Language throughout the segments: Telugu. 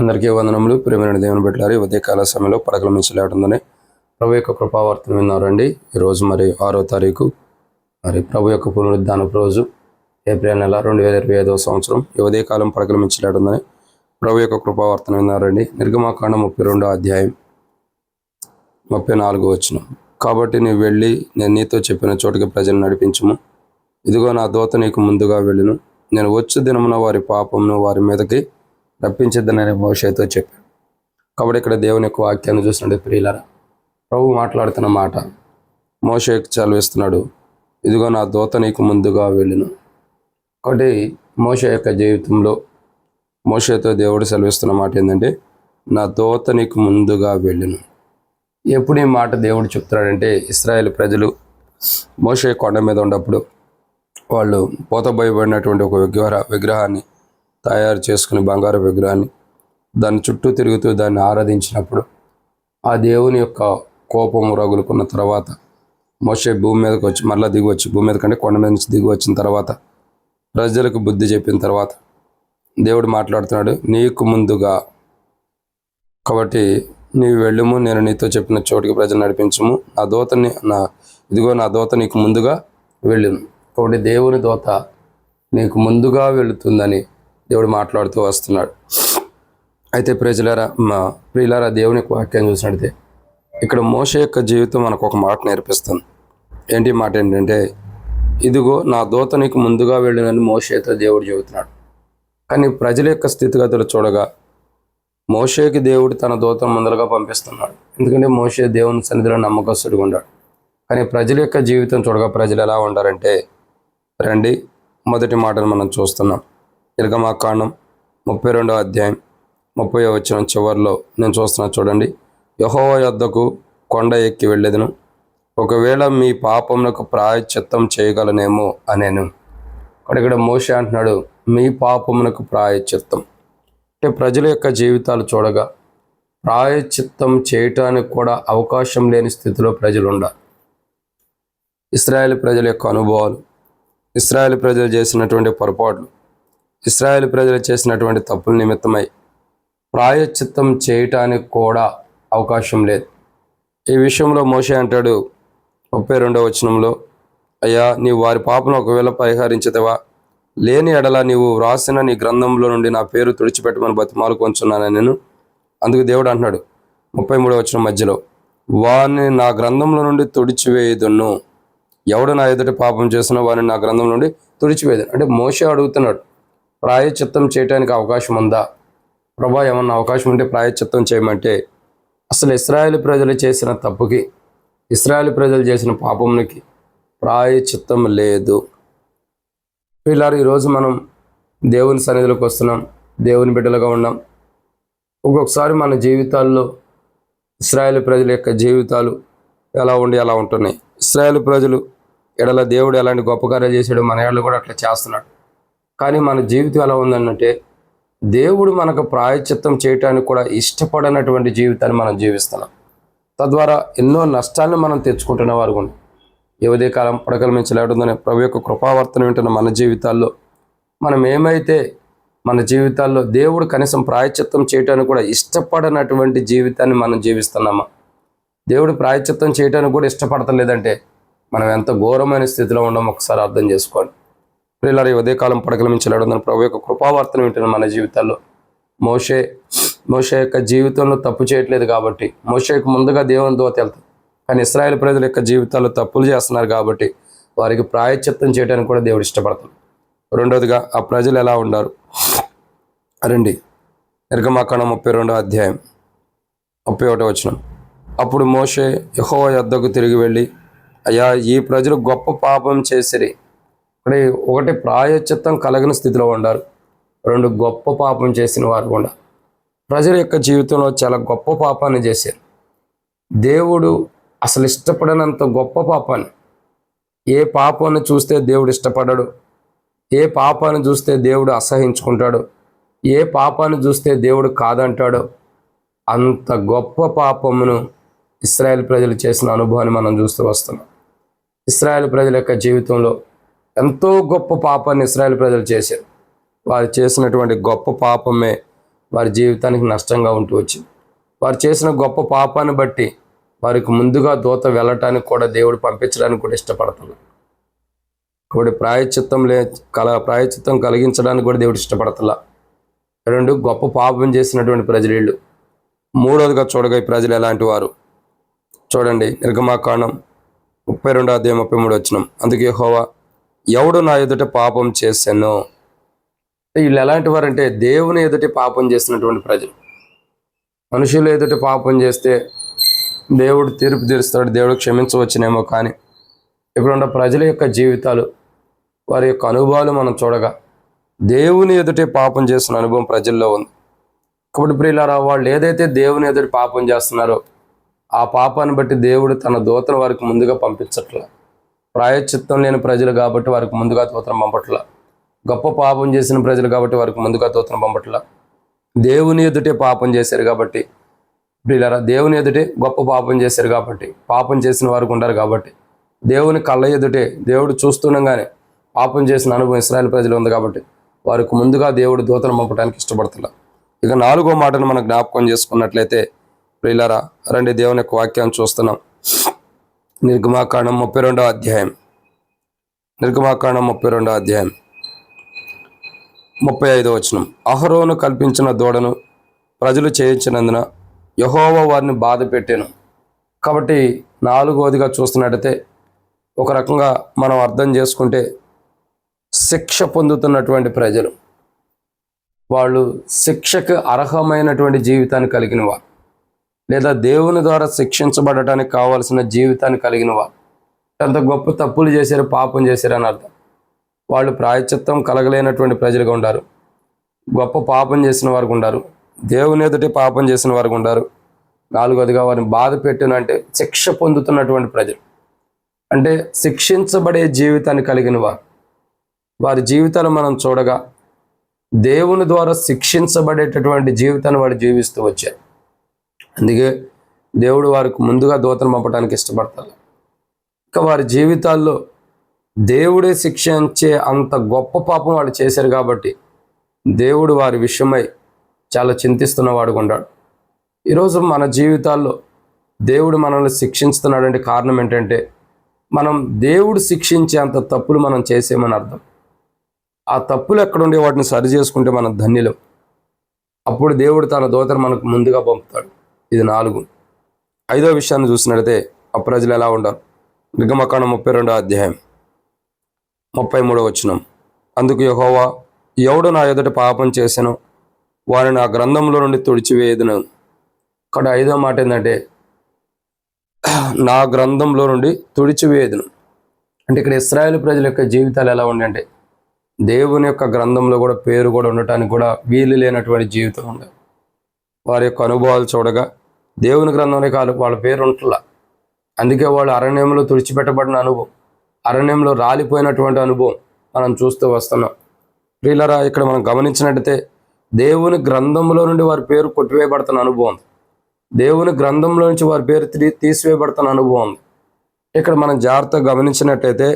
అందరికీ వందనములు. ప్రేమైన దేవుని పెట్టారు ఉదయకాల సమయంలో పడకల మించి ప్రభు యొక్క కృపావార్తను విన్నారండి. ఈరోజు మరి ఆరో తారీఖు. మరి ప్రభు యొక్క పునరుద్ధానపు రోజు ఏప్రిల్ నెల రెండు వేల ఇరవై ఐదవ సంవత్సరం. ఈ ఉదయకాలం పడకల మించి ప్రభు యొక్క కృపావార్తను విన్నారండి. నిర్గమాకాండ ముప్పై రెండో అధ్యాయం ముప్పై నాలుగు వచ్చిన కాబట్టి నీవు వెళ్ళి నేను నీతో చెప్పిన చోటుకి ప్రజలు నడిపించము. ఇదిగో నా దోత నీకు ముందుగా వెళ్ళను. నేను వచ్చు దినమున వారి పాపమును వారి మీదకి రప్పించద్దనని మోషతో చెప్పాను కాబట్టి ఇక్కడ దేవుని యొక్క వాక్యాన్ని చూసినట్టు ప్రియులరా ప్రభు మాట్లాడుతున్న మాట మోషేకి చదివిస్తున్నాడు ఇదిగో నా దోత నీకు ముందుగా వెళ్ళును. కాబట్టి మోష యొక్క జీవితంలో మోషతో దేవుడు సెలవిస్తున్న మాట ఏంటంటే నా దోత నీకు ముందుగా వెళ్ళును. ఎప్పుడు ఈ మాట దేవుడు చెప్తున్నాడంటే ఇస్రాయేల్ ప్రజలు మోషే కొండ మీద ఉన్నప్పుడు వాళ్ళు పోతబోయబడినటువంటి ఒక విగ్రహ విగ్రహాన్ని తయారు చేసుకుని బంగారు విగ్రహాన్ని దాని చుట్టూ తిరుగుతూ దాన్ని ఆరాధించినప్పుడు ఆ దేవుని యొక్క కోపం రగులుకున్న తర్వాత మోషే భూమి మీదకి వచ్చి మళ్ళీ దిగి వచ్చి భూమి మీద కంటే కొండ మీద నుంచి దిగి వచ్చిన తర్వాత ప్రజలకు బుద్ధి చెప్పిన తర్వాత దేవుడు మాట్లాడుతున్నాడు నీకు ముందుగా కాబట్టి నీవు వెళ్ళుము నేను నీతో చెప్పిన చోటుకి ప్రజలు నడిపించము. నా దోతని నా ఇదిగో నా దోత నీకు ముందుగా వెళ్ళును కాబట్టి దేవుని దోత నీకు ముందుగా వెళుతుందని దేవుడు మాట్లాడుతూ వస్తున్నాడు. అయితే ప్రజలారా మా ప్రియులారా దేవుని వాక్యం చూసినట్టే ఇక్కడ మోస యొక్క జీవితం మనకు ఒక మాట నేర్పిస్తుంది. ఏంటి మాట ఏంటంటే ఇదిగో నా దూత నీకు ముందుగా వెళ్ళినని మోషేతో దేవుడు చెబుతున్నాడు. కానీ ప్రజల యొక్క స్థితిగతులు చూడగా మోషేకి దేవుడు తన దూతను ముందరగా పంపిస్తున్నాడు. ఎందుకంటే మోషే దేవుని సన్నిధిలో నమ్మకస్తుడిగా ఉన్నాడు. కానీ ప్రజల యొక్క జీవితం చూడగా ప్రజలు ఎలా ఉండారంటే రండి మొదటి మాటను మనం చూస్తున్నాం. ఇరగమాకాండం ముప్పై రెండో అధ్యాయం ముప్పై వచ్చిన చివరిలో నేను చూస్తున్నా చూడండి. యహోవ యొద్దకు కొండ ఎక్కి వెళ్ళేదను. ఒకవేళ మీ పాపములకు ప్రాయశ్చిత్తం చేయగలనేమో అనేను. అక్కడ ఇక్కడ మోషే అంటున్నాడు మీ పాపమునకు ప్రాయశ్చిత్తం. అంటే ప్రజల యొక్క జీవితాలు చూడగా ప్రాయశ్చిత్తం చేయటానికి కూడా అవకాశం లేని స్థితిలో ప్రజలు ఉండాలి ఇస్రాయేల్ ప్రజల యొక్క అనుభవాలు ఇస్రాయేల్ ప్రజలు చేసినటువంటి పొరపాట్లు ఇస్రాయేల్ ప్రజలు చేసినటువంటి తప్పుల నిమిత్తమై ప్రాయశ్చిత్తం చేయటానికి కూడా అవకాశం లేదు. ఈ విషయంలో మోషే అంటాడు ముప్పై రెండవ వచనంలో అయ్యా నీవు వారి పాపను ఒకవేళ పరిహరించదవా? లేని ఎడల నీవు వ్రాసిన నీ గ్రంథంలో నుండి నా పేరు తుడిచిపెట్టమని బతిమాలు కొంచున్నాను నేను అందుకు దేవుడు అంటున్నాడు ముప్పై మూడవ వచనం మధ్యలో వారిని నా గ్రంథంలో నుండి తుడిచివేయదును. ఎవడు నా ఎదుటి పాపం చేసినా వారిని నా గ్రంథం నుండి తుడిచివేయదు. అంటే మోసే అడుగుతున్నాడు ప్రాయచిత్తం చేయడానికి అవకాశం ఉందా? ప్రభా ఏమన్నా అవకాశం ఉంటే ప్రాయచిత్తం చేయమంటే అసలు ఇస్రాయేల్ ప్రజలు చేసిన తప్పుకి ఇస్రాయేల్ ప్రజలు చేసిన పాపమునికి ప్రాయచిత్తం లేదు. పిల్లలు ఈరోజు మనం దేవుని సన్నిధిలోకి వస్తున్నాం దేవుని బిడ్డలుగా ఉన్నాం. ఒక్కొక్కసారి మన జీవితాల్లో ఇస్రాయేల్ ప్రజల యొక్క జీవితాలు ఎలా ఉండి ఎలా ఉంటున్నాయి. ఇస్రాయేల్ ప్రజలు ఎడల దేవుడు ఎలాంటి గొప్ప కార్యాలు చేశాడు మన ఏళ్ళు కూడా అట్లా చేస్తున్నాడు. కానీ మన జీవితం ఎలా ఉందనంటే దేవుడు మనకు ప్రాయచిత్తం చేయటానికి కూడా ఇష్టపడనటువంటి జీవితాన్ని మనం జీవిస్తున్నాం. తద్వారా ఎన్నో నష్టాలను మనం తెచ్చుకుంటున్న వారు కూడా ఈ కాలం పడకల నుంచి ప్రభు యొక్క కృపావర్తన వింటున్న మన జీవితాల్లో మనం ఏమైతే మన జీవితాల్లో దేవుడు కనీసం ప్రాయచిత్తం చేయటానికి కూడా ఇష్టపడనటువంటి జీవితాన్ని మనం జీవిస్తున్నామా? దేవుడు ప్రాయచిత్తం చేయటానికి కూడా ఇష్టపడతలేదంటే మనం ఎంత ఘోరమైన స్థితిలో ఉండమో ఒకసారి అర్థం చేసుకోండి. ప్రియులారు ఉదయకాలం పడకల నుంచి లేడుందని ప్రభు యొక్క కృపావార్తను వింటున్న మన జీవితాల్లో. మోషే మోషే యొక్క జీవితంలో తప్పు చేయట్లేదు కాబట్టి మోషేకు ముందుగా దేవుని దోత వెళ్తాం కానీ ఇస్రాయేల్ ప్రజల యొక్క జీవితాల్లో తప్పులు చేస్తున్నారు కాబట్టి వారికి ప్రాయచిత్తం చేయడానికి కూడా దేవుడు ఇష్టపడతాం రెండోదిగా ఆ ప్రజలు ఎలా ఉన్నారు? రండి. నిర్గమాకాండ ముప్పై రెండో అధ్యాయం ముప్పై ఒకటో వచ్చిన అప్పుడు మోషే యహో యొద్దకు తిరిగి వెళ్ళి అయ్యా ఈ ప్రజలు గొప్ప పాపం చేసిరి. ఇక్కడ ఒకటి ప్రాయచిత్తం కలగని స్థితిలో ఉండారు రెండు గొప్ప పాపం చేసిన వారు కూడా ప్రజల యొక్క జీవితంలో చాలా గొప్ప పాపాన్ని చేశారు. దేవుడు అసలు ఇష్టపడనంత గొప్ప పాపాన్ని. ఏ పాపాన్ని చూస్తే దేవుడు ఇష్టపడడు. ఏ పాపాన్ని చూస్తే దేవుడు అసహించుకుంటాడు. ఏ పాపాన్ని చూస్తే దేవుడు కాదంటాడో. అంత గొప్ప పాపమును ఇస్రాయేల్ ప్రజలు చేసిన అనుభవాన్ని మనం చూస్తూ వస్తున్నాం. ఇస్రాయేల్ ప్రజల యొక్క జీవితంలో ఎంతో గొప్ప పాపాన్ని ఇస్రాయల్ ప్రజలు చేశారు. వారు చేసినటువంటి గొప్ప పాపమే వారి జీవితానికి నష్టంగా ఉంటూ వచ్చింది. వారు చేసిన గొప్ప పాపాన్ని బట్టి వారికి ముందుగా దూత వెళ్ళటానికి కూడా దేవుడు పంపించడానికి కూడా ఇష్టపడుతున్నారు కాబట్టి ప్రాయచిత్తం లే కల ప్రాయచిత్తం కలిగించడానికి కూడా దేవుడు ఇష్టపడతలా. రెండు గొప్ప పాపం చేసినటువంటి ప్రజలు వీళ్ళు. చూడగా ఈ ప్రజలు ఎలాంటి వారు? చూడండి నిర్గమాకాండం ముప్పై రెండో అధ్యాయం ముప్పై మూడు వచ్చినాం. అందుకే హోవా ఎవడు నా ఎదుట పాపం చేశాను? వీళ్ళు ఎలాంటి వారంటే దేవుని ఎదుటి పాపం చేసినటువంటి ప్రజలు. మనుషులు ఎదుటి పాపం చేస్తే దేవుడు తీర్పు తీరుస్తాడు దేవుడు క్షమించవచ్చునేమో కానీ ఇప్పుడున్న ప్రజల యొక్క జీవితాలు వారి యొక్క అనుభవాలు మనం చూడగా దేవుని ఎదుటే పాపం చేస్తున్న అనుభవం ప్రజల్లో ఉంది. కాబట్టి ప్రియులారా వాళ్ళు ఏదైతే దేవుని ఎదుటి పాపం చేస్తున్నారో ఆ పాపాన్ని బట్టి దేవుడు తన దూతను వారికి ముందుగా పంపించట్లేదు ప్రాయచిత్తం లేని ప్రజలు కాబట్టి వారికి ముందుగా తోత్రం పంపట్ల. గొప్ప పాపం చేసిన ప్రజలు కాబట్టి వారికి ముందుగా తోత్రం పంపట్ల. దేవుని ఎదుటే పాపం చేశారు కాబట్టి ప్రియులారా దేవుని ఎదుటే గొప్ప పాపం చేశారు కాబట్టి పాపం చేసిన వారికి ఉండరు కాబట్టి దేవుని కళ్ళ ఎదుటే దేవుడు చూస్తుండగానే పాపం చేసిన అనుభవం ఇస్రాయల్ ప్రజలు ఉంది కాబట్టి వారికి ముందుగా దేవుడు దూతను పంపడానికి ఇష్టపడుతున్నారు ఇక నాలుగో మాటను మనం జ్ఞాపకం చేసుకున్నట్లయితే ప్రియులరా రండి దేవుని యొక్క వాక్యాన్ని చూస్తున్నాం. నిర్గమాకాండం ముప్పై రెండో అధ్యాయం. నిర్గమాకాండం ముప్పై రెండో అధ్యాయం. ముప్పై ఐదో వచనం. అహరోను కల్పించిన దూడను ప్రజలు చేయించినందున యహోవ వారిని బాధ పెట్టాను. కాబట్టి నాలుగోదిగా చూస్తున్నట్టయితే ఒక రకంగా మనం అర్థం చేసుకుంటే శిక్ష పొందుతున్నటువంటి ప్రజలు. వాళ్ళు శిక్షకు అర్హమైనటువంటి జీవితాన్ని కలిగిన వారు. లేదా దేవుని ద్వారా శిక్షించబడటానికి కావాల్సిన జీవితాన్ని కలిగిన వారు. ఎంత గొప్ప తప్పులు చేశారు పాపం చేశారు అని అర్థం. వాళ్ళు ప్రాయచిత్తం కలగలేనటువంటి ప్రజలుగా ఉండారు. గొప్ప పాపం చేసిన వారు ఉండారు. దేవుని ఎదుటి పాపం చేసిన వారు ఉండారు. నాలుగోదిగా వారిని బాధ పెట్టిన అంటే శిక్ష పొందుతున్నటువంటి ప్రజలు. అంటే శిక్షించబడే జీవితాన్ని కలిగిన వారు. వారి జీవితాలు మనం చూడగా దేవుని ద్వారా శిక్షించబడేటటువంటి జీవితాన్ని వాడు జీవిస్తూ వచ్చారు. అందుకే దేవుడు వారికి ముందుగా దూతను పంపడానికి ఇష్టపడతారు ఇంకా వారి జీవితాల్లో దేవుడే శిక్షించే అంత గొప్ప పాపం వాళ్ళు చేశారు కాబట్టి దేవుడు వారి విషయమై చాలా చింతిస్తున్నవాడు ఉన్నాడు ఈరోజు మన జీవితాల్లో దేవుడు మనల్ని శిక్షిస్తున్నాడంటే కారణం ఏంటంటే మనం దేవుడు శిక్షించే అంత తప్పులు మనం చేసేమని అర్థం. ఆ తప్పులు ఎక్కడుండే వాటిని సరి చేసుకుంటే మనం ధన్యులం. అప్పుడు దేవుడు తన దోతను మనకు ముందుగా పంపుతాడు. ఇది నాలుగు. ఐదో విషయాన్ని చూసినట్లయితే ఆ ప్రజలు ఎలా ఉండారు నిర్గమకాండం ముప్పై రెండో అధ్యాయం ముప్పై మూడో వచనం. అందుకు యహోవా ఎవడు నా ఎదుట పాపం చేశాను వారిని నా గ్రంథంలో నుండి తుడిచివేయదును. ఇక్కడ ఐదో మాట ఏంటంటే నా గ్రంథంలో నుండి తుడిచివేయదును. అంటే ఇక్కడ ఇస్రాయేల్ ప్రజల యొక్క జీవితాలు ఎలా ఉండే అంటే దేవుని యొక్క గ్రంథంలో కూడా పేరు కూడా ఉండటానికి కూడా వీలు లేనటువంటి జీవితం ఉండదు వారి యొక్క అనుభవాలు చూడగా దేవుని గ్రంథంలో కాదు వాళ్ళ పేరు ఉంటలా అందుకే వాళ్ళు అరణ్యంలో తుడిచిపెట్టబడిన అనుభవం అరణ్యంలో రాలిపోయినటువంటి అనుభవం మనం చూస్తూ వస్తున్నాం. ప్రియులరా ఇక్కడ మనం గమనించినట్టయితే దేవుని గ్రంథంలో నుండి వారి పేరు కొట్టివేయబడుతున్న అనుభవం ఉంది. దేవుని గ్రంథంలో నుంచి వారి పేరు తీసివేయబడుతున్న అనుభవం ఉంది. ఇక్కడ మనం జాగ్రత్తగా గమనించినట్టయితే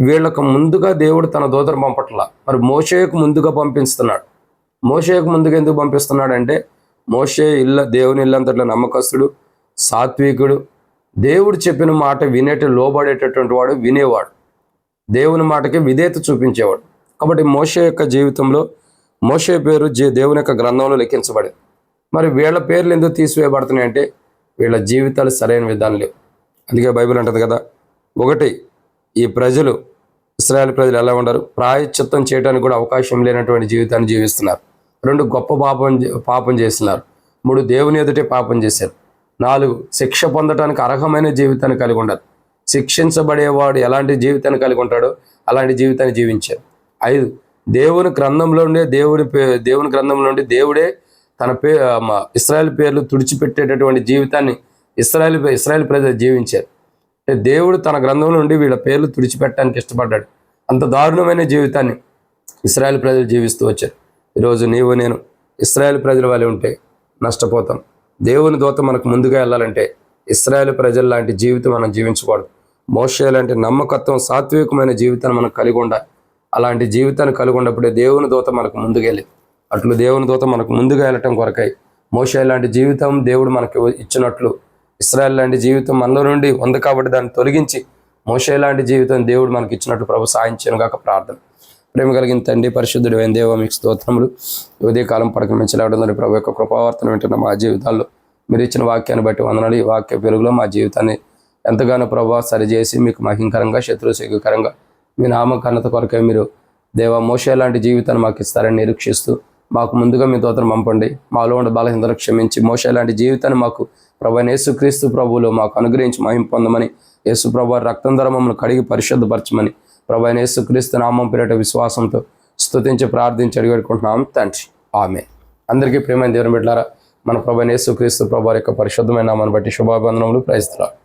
వీళ్ళకు ముందుగా దేవుడు తన దూతను పంపట్లా. మరి మోషేకు ముందుగా పంపిస్తున్నాడు. మోషేకు ముందుగా ఎందుకు పంపిస్తున్నాడు అంటే మోషే ఇల్ల దేవుని ఇల్లంతట్లో నమ్మకస్తుడు సాత్వికుడు. దేవుడు చెప్పిన మాట వినేట లోబడేటటువంటి వాడు వినేవాడు. దేవుని మాటకి విధేయత చూపించేవాడు. కాబట్టి మోషే యొక్క జీవితంలో మోషే పేరు జే దేవుని యొక్క గ్రంథంలో లెక్కించబడింది మరి వీళ్ళ పేర్లు ఎందుకు తీసివేయబడుతున్నాయి అంటే వీళ్ళ జీవితాలు సరైన విధానం లేవు. అందుకే బైబిల్ అంటుంది కదా ఒకటి ఈ ప్రజలు ఇస్రాయల్ ప్రజలు ఎలా ఉండరు? ప్రాయశ్చిత్తం చేయడానికి కూడా అవకాశం లేనటువంటి జీవితాన్ని జీవిస్తున్నారు. రెండు గొప్ప పాపం చే- పాపం చేసినారు. మూడు దేవుని ఎదుటే పాపం చేశారు. నాలుగు శిక్ష పొందటానికి అర్హమైన జీవితాన్ని కలిగి ఉండదు శిక్షించబడేవాడు ఎలాంటి జీవితాన్ని కలిగి ఉంటాడో అలాంటి జీవితాన్ని జీవించారు. ఐదు దేవుని గ్రంథంలో ఉండే దేవుడి పే దేవుని గ్రంథంలో నుండి దేవుడే తన పే ఇస్రాయల్ పేర్లు తుడిచిపెట్టేటటువంటి జీవితాన్ని ఇస్రాయల్ ఇస్రాయల్ ప్రజలు జీవించారు. అంటే దేవుడు తన గ్రంథం నుండి వీళ్ళ పేర్లు తుడిచిపెట్టడానికి ఇష్టపడ్డాడు. అంత దారుణమైన జీవితాన్ని ఇస్రాయల్ ప్రజలు జీవిస్తూ వచ్చారు. ఈరోజు నీవు నేను ఇస్రాయేల్ ప్రజల వలె ఉంటే నష్టపోతాం. దేవుని దూత మనకు ముందుగా వెళ్ళాలంటే ఇస్రాయేల్ ప్రజల లాంటి జీవితం మనం జీవించకూడదు. మోసే లాంటి నమ్మకత్వం సాత్వికమైన జీవితాన్ని మనం కలిగి ఉండాలి అలాంటి జీవితాన్ని కలిగి ఉన్నప్పుడే దేవుని దూత మనకు ముందుకెళ్ళి అట్లు దేవుని దూత మనకు ముందుగా వెళ్ళటం కొరకై మోసే లాంటి జీవితం దేవుడు మనకి ఇచ్చినట్లు ఇస్రాయల్ లాంటి జీవితం మనలో నుండి ఉంది కాబట్టి దాన్ని తొలగించి మోసే లాంటి జీవితం దేవుడు మనకి ఇచ్చినట్టు ప్రభు సాయించను గాక ప్రార్థన. ప్రేమ కలిగిన తండ్రి పరిశుద్ధుడు అయిన దేవ మీకు స్తోత్రములు. ఉదయకాలం పడక మించలేడుందని ప్రభు యొక్క కృపావర్తన వింటున్న మా జీవితాల్లో మీరు ఇచ్చిన వాక్యాన్ని బట్టి వందనాలు. ఈ వాక్య పెరుగులో మా జీవితాన్ని ఎంతగానో ప్రభావ సరిచేసి మీకు మహింకరంగా శత్రుశీకరంగా మీ నామకన్నత కొరకే మీరు దేవ మోషే లాంటి జీవితాన్ని మాకు ఇస్తారని నిరీక్షిస్తూ మాకు ముందుగా మీ దోతను పంపండి. మాలో ఉండే బలహీనతలు క్షమించి మోషే లాంటి జీవితాన్ని మాకు ప్రభా యేసుక్రీస్తు ప్రభువులు మాకు అనుగ్రహించి మహిం పొందమని యేసు ప్రభు రక్తం ధర మమ్మల్ని కడిగి పరిశుద్ధపరచమని ప్రభు యేసుక్రీస్తు నామం పేరిట విశ్వాసంతో స్తుతించి ప్రార్థించి అడిగడుకుంటున్నాం. తండ్రి ఆమె అందరికీ ప్రేమైన దేవుని బిడ్డారా మన ప్రభు యేసుక్రీస్తు ప్రభు యొక్క పరిశుద్ధమైన నామాన్ని బట్టి శుభాబంధనములు ప్రయత్నాలు